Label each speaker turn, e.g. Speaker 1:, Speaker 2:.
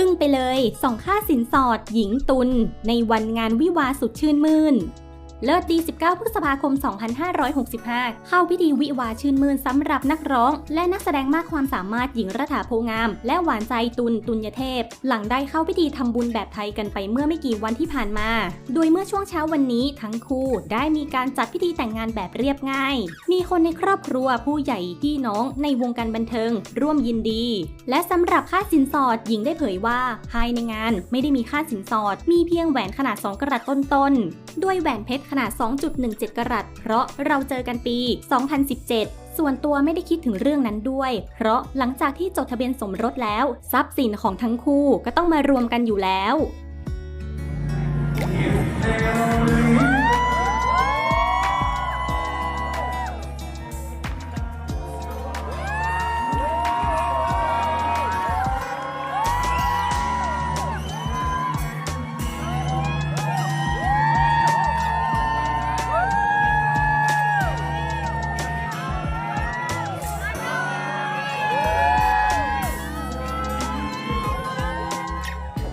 Speaker 1: อึ้งไปเลย ส่องค่าสินสอด หญิงตุลในวันงานวิวาสุดชื่นมื่น เลิศดี 19 พฤษภาคม 2565 เข้าพิธีวิวาชื่นมื่นสำหรับนักร้อง และนักแสดงมากความสามารถหญิงรัฐาโพงาม และหวานใจตุลตุลยเทพ หลังได้เข้าพิธีทำบุญแบบไทยกันไปเมื่อไม่กี่วันที่ผ่านมา โดยเมื่อช่วงเช้าวันนี้ทั้งคู่ได้มีการจัดพิธีแต่งงานแบบเรียบง่าย มีคนในครอบครัวผู้ใหญ่พี่น้องในวงการบันเทิง ร่วมยินดี และสำหรับค่าสินสอดหญิงได้เผยว่าภายในงานไม่ได้มีค่าสินสอด มีเพียงแหวนขนาด 2กะรัตต้นๆด้วยแหวนเพชรขนาด 2.17กะรัต เพราะเราเจอกันปี 2017ส่วนตัวไม่ได้คิดถึงเรื่องนั้นด้วย เพราะหลังจากที่จดทะเบียนสมรสแล้ว ทรัพย์สินของทั้งคู่ก็ต้องมารวมกันอยู่แล้ว